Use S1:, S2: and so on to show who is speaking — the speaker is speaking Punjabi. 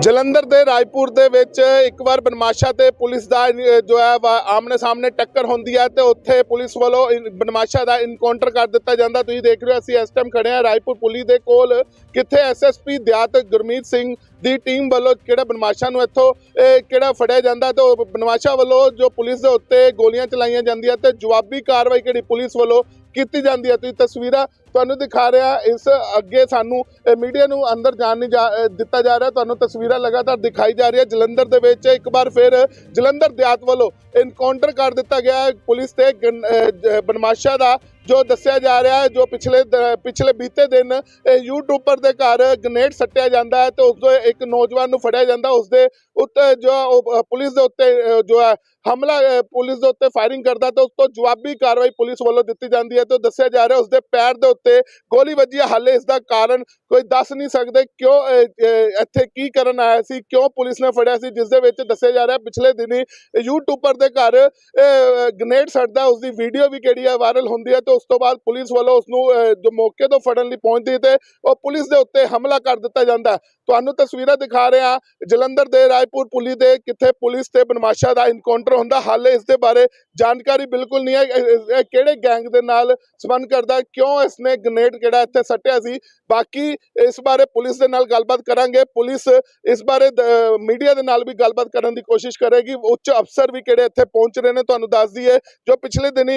S1: ਜਲੰਧਰ ਦੇ ਰਾਏਪੁਰ ਦੇ ਵਿੱਚ ਇੱਕ ਵਾਰ ਬਨਮਾਸ਼ਾ ਤੇ ਪੁਲਿਸ ਦਾ ਜੋ ਹੈ, ਵਾ- ਆਮਨੇ ਸਾਹਮਣੇ ਟੱਕਰ ਹੁੰਦੀ ਹੈ ਤੇ ਉੱਥੇ ਪੁਲਿਸ ਵੱਲੋਂ ਬਨਮਾਸ਼ਾ ਦਾ ਇਨਕਾਊਂਟਰ ਕਰ ਦਿੱਤਾ ਜਾਂਦਾ। ਤੁਸੀਂ ਦੇਖ ਰਹੇ ਹੋ, ਅਸੀਂ ਇਸ ਟਾਈਮ ਖੜੇ ਹਾਂ ਰਾਏਪੁਰ ਪੁਲਿਸ ਦੇ ਕੋਲ। ਕਿੱਥੇ ਐਸਐਸਪੀ ਦਿਆਤ ਗੁਰਮੀਤ ਸਿੰਘ ਦੀ ਟੀਮ ਵੱਲੋਂ ਕਿਹੜਾ ਬਨਮਾਸ਼ਾ ਨੂੰ ਇੱਥੋਂ ਕਿਹੜਾ ਫੜਿਆ ਜਾਂਦਾ ਤੇ ਉਹ ਬਨਮਾਸ਼ਾ ਵੱਲੋਂ ਜੋ ਪੁਲਿਸ ਦੇ ਉੱਤੇ ਗੋਲੀਆਂ ਚਲਾਈਆਂ ਜਾਂਦੀਆਂ ਤੇ ਜਵਾਬੀ ਕਾਰਵਾਈ ਕਿਹੜੀ ਪੁਲਿਸ ਵੱਲੋਂ ਕੀਤੀ ਜਾਂਦੀ ਹੈ। ਤੁਸੀਂ ਤਸਵੀਰਾਂ ਤੁਹਾਨੂੰ ਦਿਖਾ ਰਿਹਾ ਇਸ ਅੱਗੇ ਸਾਨੂੰ ਮੀਡੀਆ ਨੂੰ ਅੰਦਰ ਜਾਣ ਨਹੀਂ ਜਾ- ਦਿੱਤਾ ਜਾ ਰਿਹਾ। ਤੁਹਾਨੂੰ ਤਸਵੀਰਾਂ ਲਗਾਤਾਰ ਦਿਖਾਈ ਜਾ ਰਹੀ ਹੈ ਜਲੰਧਰ ਦੇ ਵਿੱਚ ਇੱਕ ਵਾਰ ਫਿਰ ਜਲੰਧਰ ਦਿਆਤ ਵੱਲੋਂ ਇਨਕਾਊਂਟਰ ਕਰ ਦਿੱਤਾ ਗਿਆ ਪੁਲਿਸ ਤੇ ਗਨ- ਅ, ਦਾ ਜੋ ਦੱਸਿਆ ਜਾ ਰਿਹਾ ਹੈ ਜੋ ਪਿਛਲੇ ਪਿਛਲੇ ਬੀਤੇ ਦਿਨ ਇਹ ਯੂਟਿਊਬਰ ਦੇ ਘਰ ਗ੍ਰਨੇਡ ਸੱਟਿਆ ਜਾਂਦਾ ਹੈ ਤੇ ਉਸ ਤੋਂ ਇੱਕ ਨੌਜਵਾਨ ਨੂੰ ਫੜਿਆ ਜਾਂਦਾ ਉਸ ਦੇ ਉੱਤੇ ਜੋ ਉਹ, ਪੁਲਿਸ ਦੇ ਉੱਤੇ ਜੋ ਹੈ ਹਮਲਾ ਪੁਲਿਸ ਦੇ ਉੱਤੇ ਫਾਇਰਿੰਗ ਕਰਦਾ ਤੇ ਉਸ ਤੋਂ ਜਵਾਬੀ ਕਾਰਵਾਈ ਪੁਲਿਸ ਵੱਲੋਂ ਦਿੱਤੀ ਜਾਂਦੀ ਹੈ ਤੇ ਉਹ ਦੱਸਿਆ ਜਾ ਰਿਹਾ ਉਸ ਦੇ ਪੈਰ ਦੇ ਉੱਤੇ ਗੋਲੀ ਵੱਜੀ ਹੈ। ਹਾਲੇ ਇਸ ਦਾ ਕਾਰਨ ਕੋਈ ਦੱਸ ਨਹੀਂ ਸਕਦੇ ਕਿਉਂ ਇੱਥੇ ਕੀ ਕਰਨ ਆਇਆ ਸੀ ਕਿਉਂ ਪੁਲਿਸ ਨੇ ਫੜਿਆ ਸੀ ਜਿਸ ਦੇ ਵਿੱਚ ਦੱਸਿਆ ਜਾ ਰਿਹਾ ਪਿਛਲੇ ਦਿਨੀ ਯੂਟਿਊਬਰ ਦੇ ਘਰ ਗ੍ਰਨੇਡ ਸੱਟਦਾ ਉਸ ਦੀ ਵੀਡੀਓ ਵੀ ਕਿਹੜੀ ਹੈ ਵਾਇਰਲ ਹੁੰਦੀ ਹੈ ਤੇ ਉਸ ਤੋਂ ਬਾਅਦ ਪੁਲਿਸ ਵੱਲੋਂ ਉਸ ਨੂੰ ਜੋ ਮੌਕੇ ਤੋਂ ਫੜਨ ਲਈ ਪਹੁੰਚਦੀ ਤੇ ਉਹ ਪੁਲਿਸ ਦੇ ਉੱਤੇ ਹਮਲਾ ਕਰ ਦਿੱਤਾ ਜਾਂਦਾ ਤੁਹਾਨੂੰ ਤਸਵੀਰਾਂ ਦਿਖਾ ਰਹੇ ਹਾਂ ਜਲੰਧਰ ਦੇ ਰਾਏਪੁਰ ਪੁਲੀ ਦੇ ਕਿੱਥੇ ਪੁਲਿਸ ਤੇ ਬਨਮਾਸ਼ਾ ਦਾ ਇਨਕਾਊਂਟਰ ਹੁੰਦਾ। ਹਾਲੇ ਇਸ ਦੇ ਬਾਰੇ ਜਾਣਕਾਰੀ ਬਿਲਕੁਲ ਨਹੀਂ ਹੈ। ਇਹ- ਕਿਹੜੇ ਗੈਂਗ ਦੇ ਨਾਲ ਸੰਬੰਧ ਕਰਦਾ ਹੈ, ਕਿਉਂ ਇਸਨੇ ਗ੍ਰਨੇਡ ਕਿਹੜਾ ਇੱਥੇ ਸੱਟਿਆ ਸੀ? ਬਾਕੀ ਇਸ ਬਾਰੇ ਪੁਲਿਸ ਦੇ ਨਾਲ ਗੱਲਬਾਤ ਕਰਾਂਗੇ। ਪੁਲਿਸ ਇਸ ਬਾਰੇ ਮੀਡੀਆ ਦੇ ਨਾਲ ਵੀ ਗੱਲਬਾਤ ਕਰਨ ਦੀ ਕੋਸ਼ਿਸ਼ ਕਰੇਗੀ। ਉੱਚ ਅਫਸਰ ਵੀ ਕਿਹੜੇ ਇੱਥੇ ਪਹੁੰਚ ਰਹੇ ਨੇ ਤੁਹਾਨੂੰ ਦੱਸ ਦਈਏ। ਜੋ ਪਿਛਲੇ ਦਿਨੀ